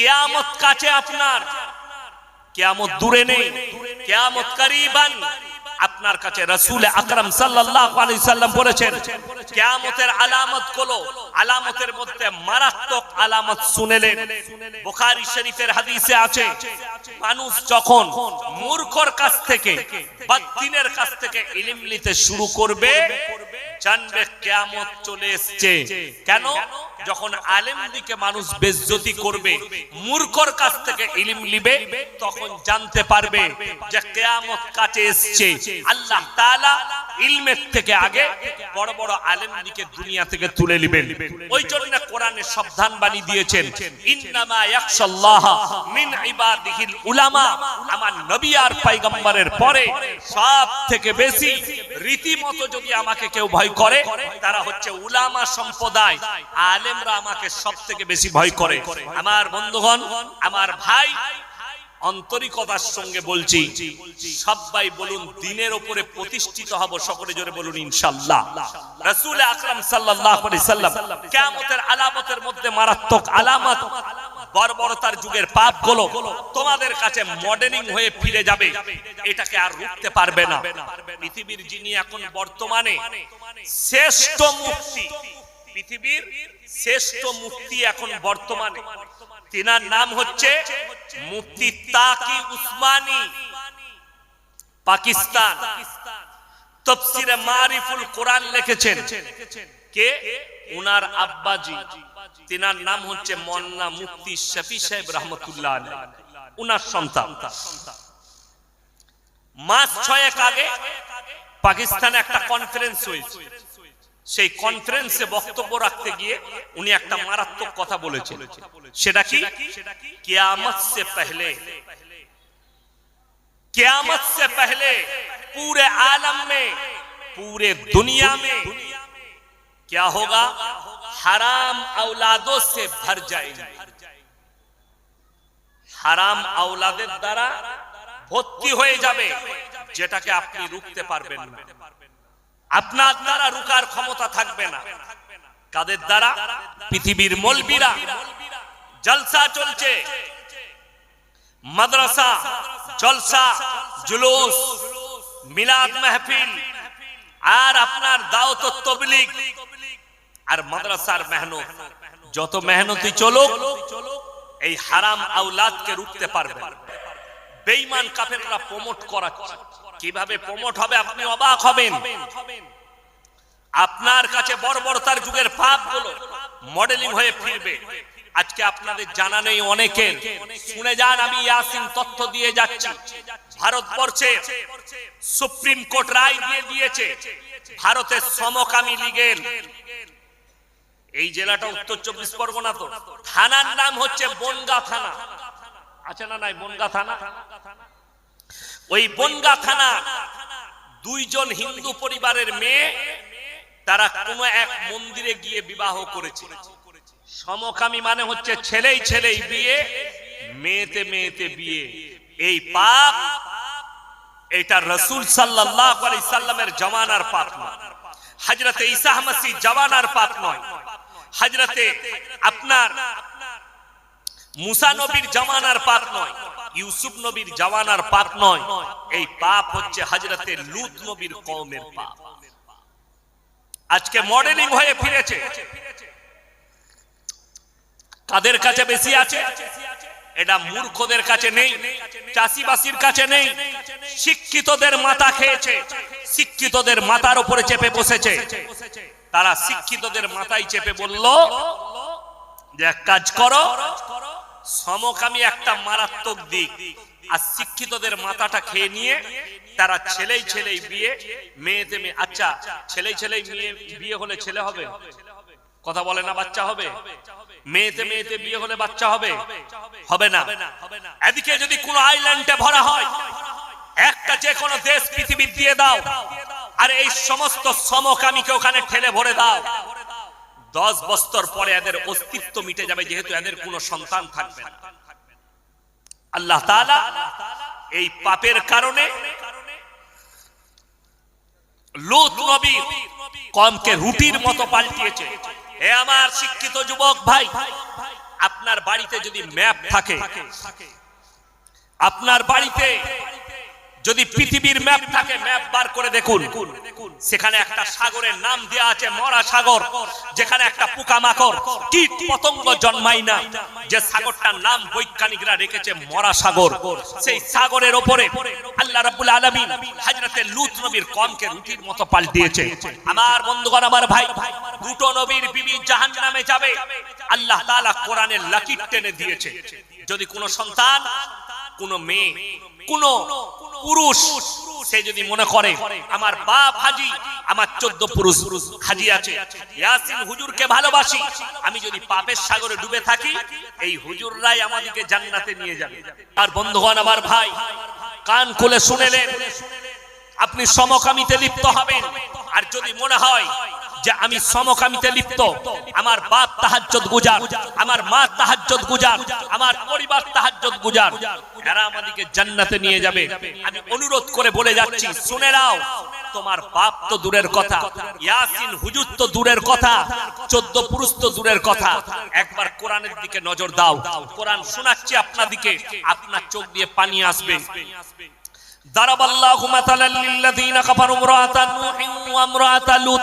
কেয়ামত কাছে আপনার। কেয়ামত দূরে নেই। কেয়ামত করিবান। আপনার কাছে রসুল আকরাম সাল্লাম বলেছেন, কিয়ামতের আলামতগুলো আলামতের মধ্যে মারাত্মক আলামত শুনেলেন। বুখারী শরীফের হাদিসে আছে, মানুষ যখন মূর্খর কাছ থেকে বদ্দিনের কাছ থেকে ইলম নিতে শুরু করবে, জানবে কেয়ামত চলে এসেছে। কেন? যখন আলেম দিকে মানুষ বেজ্জতি করবে, মূর্খর কাছ থেকে ইলম নিবে, তখন জানতে পারবে যে কিয়ামত কাছে এসেছে। আল্লাহ তাআলা ইলমের থেকে আগে বড় বড় আলেম দিকে দুনিয়া থেকে তুলে নেবেন। ওই জন্য কোরআনে সাবধান বাণী দিয়েছেন, ইন্নামা ইয়াখশাল্লাহ মিন ইবাদিহিল উলামা। আমার নবী আর পয়গম্বরের পরে সব থেকে বেশি রীতিমতো যদি আমাকে কেউ ভয় করে, তারা হচ্ছে উলামা সম্প্রদায় আলেমরা আমাকে সব থেকে বেশি ভয় করে। আমার বন্ধুগণ আমার ভাই আন্তরিকতার সঙ্গে বলছি সবাই বলুন দিনের উপরে প্রতিষ্ঠিত হব সকলে জোরে বলুন ইনশাআল্লাহ রাসূল আকরাম সাল্লাল্লাহু আলাইহি সাল্লাম কিয়ামতের আলামতের মধ্যে মারাত্মক আলামত বর্বরতার যুগের পাপগুলো তোমাদের কাছে মডেলিং হয়ে ফিরে যাবে এটাকে আর রুখতে পারবে না। পৃথিবীর যিনি এখন বর্তমানে শ্রেষ্ঠ মুক্তি পৃথিবীর শ্রেষ্ঠ মুক্তি এখন বর্তমানে। তিনার নাম হচ্ছে মুফতি তাকি উসমানী, পাকিস্তান। তফসিরে মারিফুল কোরআন লিখেছেন কে? উনার আব্বাজি। তিনার নাম হচ্ছে মন্না মুফতি শফি সাহেব রহমতুল্লাহ উনার সন্তান। মাস ছয়েক আগে পাকিস্তানে একটা কনফারেন্স হয়েছে। সেই কনফারেন্সে বক্তব্য রাখতে গিয়ে উনি একটা মারাত্মক কথা বলেছেন সেটা কি কিয়ামত সে পহলে कियामत से पहले पूरे आलम में पूरे दुनिया में क्या होगा हराम औलादों से भर जाएगी হারাম আওলাদের দ্বারা ভর্তি হয়ে যাবে যেটাকে আপনি রুখতে পারবেন না আপনার দ্বারা রুকার ক্ষমতা থাকবে না। কাদের দ্বারা? পৃথিবীর মলবিরা। জলসা চলছে। মাদ্রাসা, জলসা, জুলুস, মিলাদ মাহফিল। আর আপনার দাওত তবলিগ আর মাদ্রাসার মেহনত। যত মেহনতি চলুক, এই হারাম আউলাদকে রুখতে পারবে বেঈমান কাফেররা প্রমোট করাচ্ছে। কীভাবে প্রমোট হবে আপনি অবাক হবেন? আপনার কাছে বর্বরতার যুগের পাপগুলো মডেলিং হয়ে ফিরবে। আজকে আপনাদের জানা নেই অনেকের। শুনে যান, আমি ইয়াসিন তথ্য দিয়ে যাচ্ছি। ভারতবর্ষে সুপ্রিম কোর্ট রায় দিয়ে দিয়েছে, ভারতের সমকামী লীগের। এই জেলাটা উত্তর চব্বিশ পরগনা তো। থানার নাম হচ্ছে বনগা থানা। আছে না নাই বনগা থানা? ওই বনগা থানা দুইজন হিন্দু পরিবারের মেয়ে, তারা কোনো এক মন্দিরে গিয়ে বিবাহ করেছে। সমকামী মানে হচ্ছে ছেলেই ছেলেই বিয়ে, মেয়েতে মেয়েতে বিয়ে। এই পাপ, এটা রসুল সাল্লাহ সাল্লামের জমানার পাপ নয়। হজরতে ঈসা মাসি জমানার পাপ নয়। হজরতে আপনার মুসা নবীর জমানার পাপ নয়। ইউসুফ নবীর জমানার পাপ নয়, এই পাপ হচ্ছে হজরতে লুত নবীর কওমের পাপ। আজকে মডেলিং হয়ে ফিরেছে। কাদের কাছে বেশি আছে? এটা মূর্খদের কাছে নেই, চাষিবাসীর কাছে নেই। শিক্ষিতদের মাথা খেয়েছে, শিক্ষিতদের মাথার উপরে চেপে বসেছে। তারা শিক্ষিতদের মাথায় চেপে বলল, যে এক কাজ করো সমকামী একটা মারাত্মক দিক। আর শিক্ষিতদের মাথাটা খেয়ে নিয়ে তারা ছেলেই ছেলেই বিয়ে, মেয়েতে মেয়ে। আচ্ছা ছেলেই ছেলেই মেয়ে, বিয়ে হলে ছেলে হবে? কথা বলে না বাচ্চা হবে? মেয়েতে মেয়েতে বিয়ে হলে বাচ্চা হবে? হবে না। এদিকে যদি কোন আইল্যান্ডে ভরা হয়, একটা যে কোনো দেশ পৃথিবীর দিয়ে দাও। আর এই সমস্ত সমকামীকে ওখানে ঠেলে ভরে দাও। দশ বছর পরে এদের অস্তিত্ব মিটে যাবে যেহেতু এদের কোনো সন্তান থাকবে আল্লাহ এই পাপের কারণে কমকে রুটির মতো পাল্টিয়েছে। হে আমার শিক্ষিত যুবক ভাই, আপনার বাড়িতে যদি ম্যাপ থাকে, আপনার বাড়িতে যদি পৃথিবীর ম্যাপ থাকে ম্যাপ বার করে দেখুন। সেখানে একটা সাগরের নাম দেওয়া আছে মরা সাগর যেখানে একটা পোকামাকড়, কীট পতঙ্গ জন্মায় না। যে সাগরটার নাম বৈজ্ঞানিকরা রেখেছে মরা সাগর সেই সাগরের ওপরে আল্লাহ রাব্বুল আলামিন হযরতে লূত নবীর কমকে রুটির মতো পাল্টিয়েছে। আমার বন্ধুগণ, আমার ভাই, দুটো নবীর বিবি জাহান্নামে যাবে। আল্লাহ তাআলা কোরআনের লাকির টেনে দিয়েছে। যদি কোনো সন্তান কোন মেয়ে, কোন পুরুষ, সে যদি মনে করে, আমার বাপ হাজি, আমার চোদ্দ পুরুষ হাজি আছে, ইয়াসিন হুজুরকে ভালোবাসি, আমি যদি পাপের সাগরে ডুবে থাকি, এই হুজুররাই আমাদেরকে জান্নাতে নিয়ে যাবে। আর বন্ধুগণ, আমার ভাই, কান খুলে শুনেলেন, আপনি সমকামিতে লিপ্ত হবেন। আর যদি মনে হয় যে আমি সমকামিতে লিপ্ত। আমার বাপ তাহাজ্জত গুজার, আমার মা তাহাজ্জত গুজার, আমার পরিবার তাহাজ্জত গুজার। এরা আমাদেরকে জান্নাতে নিয়ে যাবে। আমি অনুরোধ করে বলে যাচ্ছি, শুনে নাও, তোমার বাপ তো দূরের কথা, ইয়াসিন হুজুর তো দূরের কথা, চোদ্দ পুরুষ তো দূরের কথা। একবার কোরআনের দিকে নজর দাও। কোরআন শোনাচ্ছি আপনাদিকে, আপনার চোখ দিয়ে পানি আসবে। ضرب الله مثلا للذين كفروا امرأة نوح وامرأة لوط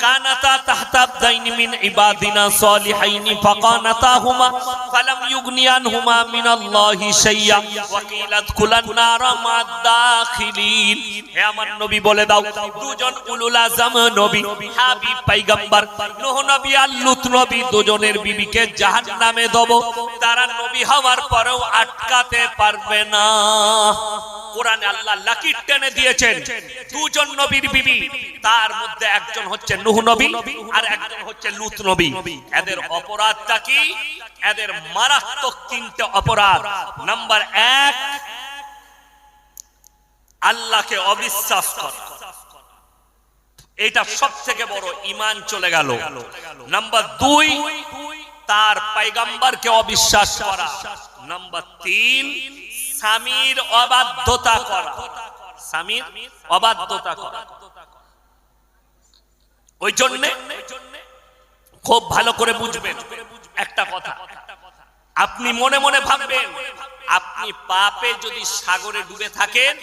كانتا تحت عبدين من عبادنا صالحين فقانتاهما فلم يغني عنهما من الله شيئا وقيل ادخلا النار مع الداخلين হে আমার নবী বলে দাও দুজন উলুল আজম নবী হাবিব পয়গম্বর নূহ নবী আর লূত নবী দুজনের বিবিকে জাহান্নামে দেব তারা নবী হওয়ার পরেও আটকাতে পারবে না কোরআনে আল্লাহ লাকির টেনে দিয়েছেন। দুজন নবীর বিবি, তার মধ্যে একজন হচ্ছে নূহ নবী আর একজন হচ্ছে লূত নবী। এদের অপরাধটা কি? এদের মারাত্মক তিনটে অপরাধ। নাম্বার এক, আল্লাহকে অবিশ্বাস করা। এটা সব থেকে বড় ইমান চলে গেল। নাম্বার দুই, তার পাইগাম্বারকে অবিশ্বাস করা। নাম্বার তিন স্বামীর অবাধ্যতা করা। স্বামীর অবাধ্যতা করা। ওই জন্য খুব ভালো করে বুঝবেন একটা কথা। আপনি মনে মনে ভাববেন, আপনি পাপে যদি সাগরে ডুবে থাকেন,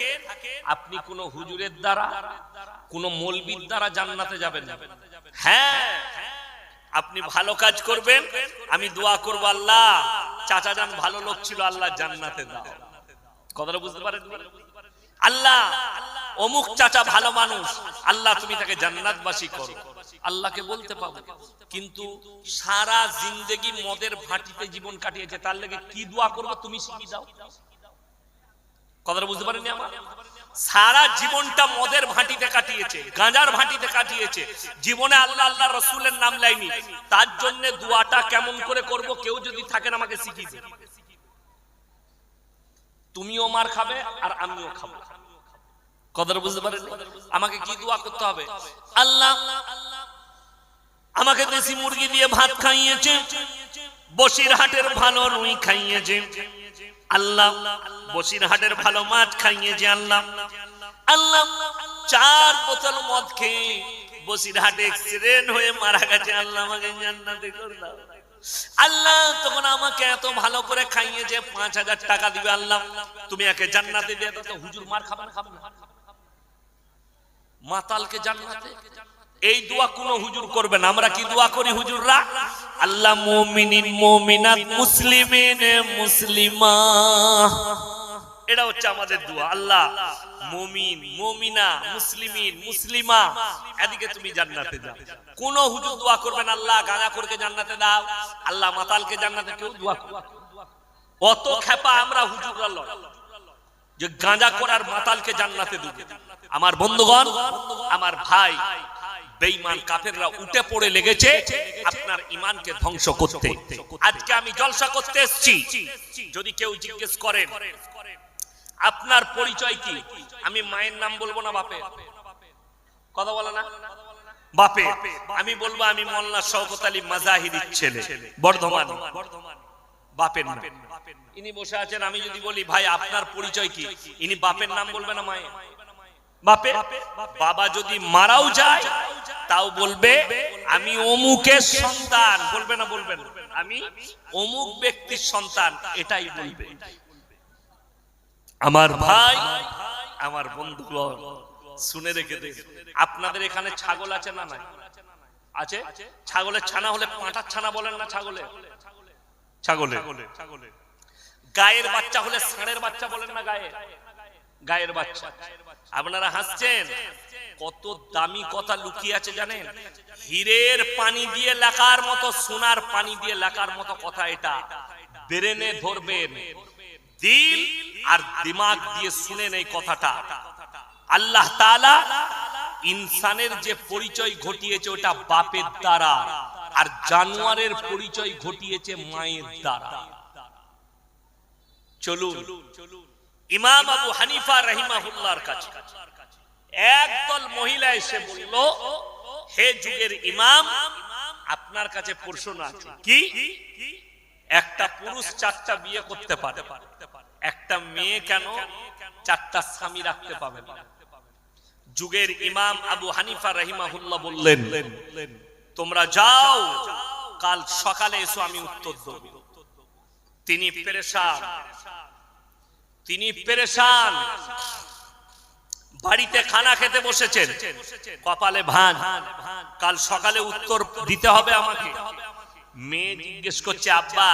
আপনি কোন হুজুরের দ্বারা, কোন মলবির দ্বারা জান্নাতে যাবেন হ্যাঁ আপনি ভালো কাজ করবেন, আমি দোয়া করব আল্লাহ, চাচা যান ভালো লোক ছিল, আল্লাহ জান্নাতে দাও। কথাটা বুঝতে পারেন আল্লাহ, অমুক চাচা ভালো মানুষ। আল্লাহ, তুমি তাকে জান্নাতবাসী করো। আল্লাহকে বলতে পাবো। কিন্তু সারা জিন্দেগি মদের ভাটিতে জীবন কাটিয়েছে, তার লেগে কি দোয়া করব তুমি শিখিয়ে দাও। কথাটা বুঝতে পারেননি আমার? সারা জীবনটা মদের ভাটিতে কাটিয়েছে, গাঁজার ভাটিতে কাটিয়েছে। জীবনে আল্লাহ আল্লাহ রসুলের নাম লাইনি। তার জন্য দোয়াটা কেমন করে করব কেউ যদি থাকেন আমাকে শিখিয়ে তুমিও মার খাবে আর আমিও খাব। কথাটা বুঝতে পারেন আমাকে কি দোয়া করতে হবে? আল্লাহ আমাকে দেশি মুরগি দিয়ে ভাত খাইয়েছে বসির হাটের ভালো রুই খাইয়েছে। আল্লাহ বসির হাটের ভালো মাছ খাইয়েছে আল্লাহ। আল্লাহ চার বোতল মদ খেয়ে বসির হাটে এক্সিডেন্ট হয়ে মারা গেছে। আল্লাহ আমাকে জান্নাতে করে দাও। আল্লাহ, তখন আমাকে এত ভালো করে খাইয়েছে, পাঁচ হাজার টাকা দিবে আল্লাহ। তুমি একে জান্নাতে দিয়ে দাও হুজুর মার খাবেন না। মাতালকে জান্নাতে। এই দোয়া কোন হুজুর করবেন আমরা কি দোয়া করি হুজুররা? আল্লাহ, মুমিনিন, মুমিনাত, মুসলিমিন, মুসলিমা। এটা হচ্ছে আমাদের দোয়া। আল্লাহ, মুমিন, মুমিনা, মুসলিমিন, মুসলিমা। এদিকে তুমি জান্নাতে যাও। কোন হুজুর দোয়া করবেন আল্লাহ, গাঁজা করকে জান্নাতে দাও। আল্লাহ মাতালকে জান্নাতে কেউ দোয়া অত খেপা আমরা হুজুররা লয় যে গাঁজা করার মাতালকে জান্নাতে দেবে। আমার বন্ধুগণ, আমার ভাই, বেঈমান কাফেররা উঠে পড়ে লেগেছে আপনার ইমানকে ধ্বংস করতে। আজকে আমি জলসা করতে এসেছি। যদি কেউ জিজ্ঞেস করেন, আপনার পরিচয় কি? আমি মায়ের নাম বলব না বাপে কথা বলে না? বাপে, আমি বলব আমি মোল্লা শওকত আলী মাজাহিরির ছেলে, বর্ধমান। বাপের নাম। ইনি বসে আছেন, আমি যদি বলি, ভাই, আপনার পরিচয় কি? ইনি বাপের নাম বলবে না মায়ের? বাপে, বাবা যদি মারাও যায়, তাও বলবে, আমি অমুকের সন্তান। বলবে না বলবেন আমি অমুক ব্যক্তির সন্তান, এটাই বলবে। আমার ভাই, আমার বন্ধুগণ শুনে রেখে দে আপনাদের এখানে ছাগল আছে না নাই? আছে? ছাগলের ছানা হলে পাঁটার ছানা বলেন না ছাগলে? ছাগলে। গায়ের বাচ্চা হলে ষাঁড়ের বাচ্চা বলেন না গায়ে? গায়ের বাচ্চা। আপনারা হাসছেন? কত দামি কথা লুকিয়ে আছে জানেন? হীরের পানি দিয়ে লেখার মতো সোনার পানি দিয়ে লেখার মতো কথা এটা। ব্রেনে ধরবেন। দিল আর দিমাগ দিয়ে শুনেন এই কথাটা। আল্লাহ তাআলা ইনসানের যে পরিচয় ঘটিয়েছে ওটা বাপের দ্বারা আর জানোয়ারের পরিচয় ঘটিয়েছে মায়ের দ্বারা। চলুন, ইমাম আবু হানিফা রহিমাহুল্লাহর কাছে। একদল মহিলা এসে বলল, হে যুগের ইমাম, আপনার কাছে প্রশ্ন আছে। কি? একটা পুরুষ চারটা বিয়ে করতে পারে। একটা মেয়ে কেন? চারটা স্বামী রাখতে পাবে না। যুগের ইমাম আবু হানিফা রহিমাহুল্লাহ বললেন, তোমরা যাও, কাল সকালে এসো, আমি উত্তর দেব। তিনি পেরেশান তিনি পেরেশান। বাড়িতে খানা খেতে বসেছেন, কপালে ভান। কাল সকালে উত্তর দিতে হবে আমাকে। মেয়ে জিজ্ঞেস করছে, আব্বা,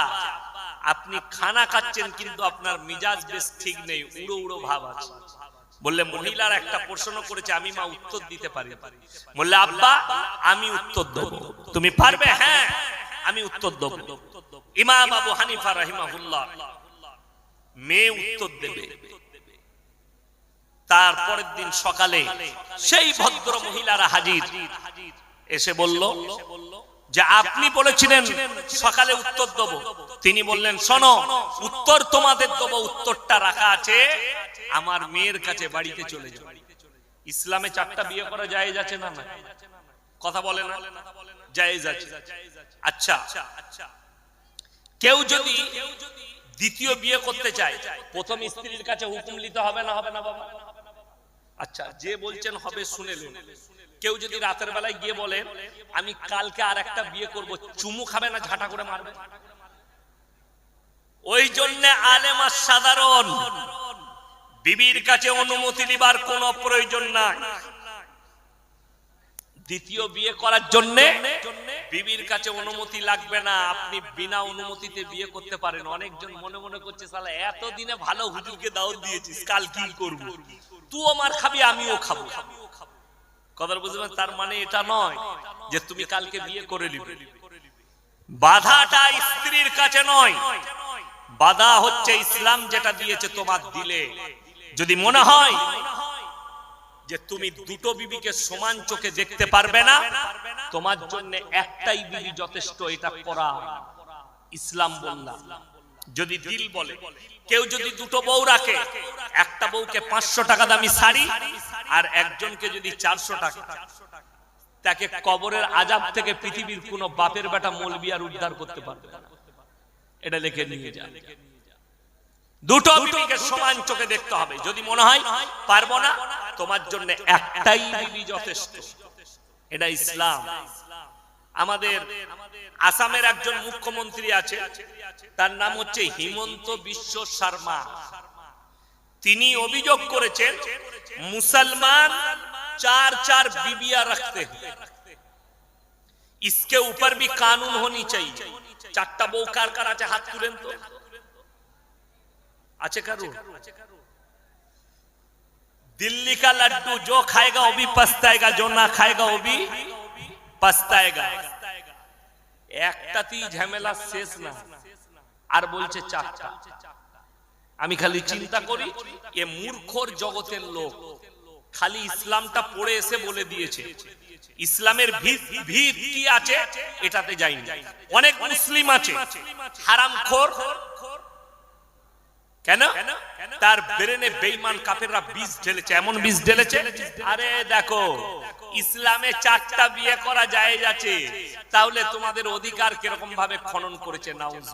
আপনি খানা খাচ্ছেন, কিন্তু আপনার মিজাজ বেশ ঠিক নেই, উড়ো উড়ো ভাব আছে। বললে, মহিলার একটা প্রশ্ন করেছে, আমি মা উত্তর দিতে পারি বললে, আব্বা, আমি উত্তর দেব। তুমি পারবে? হ্যাঁ আমি উত্তর দেব। ইমাম আবু হানিফা রহিমাহুল্লাহ মেয়ে উত্তর দেবে। তারপরের দিন সকালে সেই ভদ্র মহিলারা হাজির। এসে বলল যে আপনি বলেছিলেন, সকালে উত্তর দেবো। তিনি বললেন, শোনো, উত্তর তোমাদের দেবো, উত্তরটা রাখা আছে, আমার মেয়ের কাছে বাড়িতে চলে ইসলামে চারটা বিয়ে করা যায় যাচ্ছে না না? কথা বলে না? জায়েজ আছে। আচ্ছা কেউ যদি দ্বিতীয় বিয়ে করতে চায়, প্রথম স্ত্রীর কাছে হুকুম নিতে হবে না হবে না বাবা? আচ্ছা যে বলছেন হবে শুনেলেন কেউ যদি রাতের বেলায় গিয়ে বলে, আমি কালকে আর একটা বিয়ে করব, চুমু খাবে না, ঝাঁটা করে মারবে? ওই জন্য আলেমা সাধারণ বিবির কাছে অনুমতি নিবার কোনো প্রয়োজন নাই। দ্বিতীয় বিয়ে করার জন্য বিবির কাছে অনুমতি লাগবে না। আপনি বিনা অনুমতিতে বিয়ে করতে পারেন। অনেকজন মনে মনে করছে সালা এতদিনে ভালো হুজুরকে দাওয়াত দিয়েছিস, কাল কি করব? তুই আমার খাবি, আমিও খাব। কথা বুঝবেন তার মানে এটা নয় যে তুমি কালকে বিয়ে করে নিবে। বাধাটা স্ত্রীর কাছে নয়। বাধা হচ্ছে ইসলাম যেটা দিয়েছে তোমার দিলে। যদি মনে হয় যে তুমি দুটো বিবিকে সমান চোখে দেখতে পারবে না তোমার জন্য একটাই বিবি যথেষ্ট এটা করা ইসলাম বললাম। যদি দিল বলে, কেউ যদি দুটো বউ রাখে, একটা বউকে পাঁচশো টাকা দামি শাড়ি আর একজনকে যদি চারশো টাকা। তাকে কবরের আজাব থেকে পৃথিবীর কোন বাপের বেটা মলবি আর উদ্ধার করতে পারবে এটা লিখে নিয়ে যান। দুটো বিবিকে সমান চোখে দেখতে হবে। যদি মনে হয়, পারব না, তোমার জন্য একটাই বিবি যথেষ্ট। এটা ইসলাম। আমাদের আসামের একজন মুখ্যমন্ত্রী আছে তার নাম হচ্ছে হিমন্ত বিশ্ব শর্মা তিনি অভিযোগ করেছেন মুসলমান चार चार बीबियां रखते हैं इसके ऊपर भी कानून होनी चाहिए চারটা বউ কার কার আছে হাত তুলেন তো আছে কারু दिल्ली का लड्डू जो खाएगा वो भी पछताएगा जो ना खाएगा वो भी पछताएगा একটাতেই ঝামেলা শেষ না আর বলছে চারটা। আমি খালি চিন্তা করি, এ মূর্খর জগতের লোক। খালি ইসলামটা পড়ে এসে বলে দিয়েছে। ইসলামের ভিত কি আছে? এটাতে যাইনি। অনেক মুসলিম আছে। হারাম খোর কেন? তার ব্রেনে বেইমান কাফেররা বীজ ঢেলেছে। এমন বীজ ঢেলেছে? আরে দেখো, ইসলামে চারটা বিয়ে করা যায় যাচ্ছে তাহলে তোমাদের অধিকার কীরকম ভাবে খনন করেছে? নাউজ।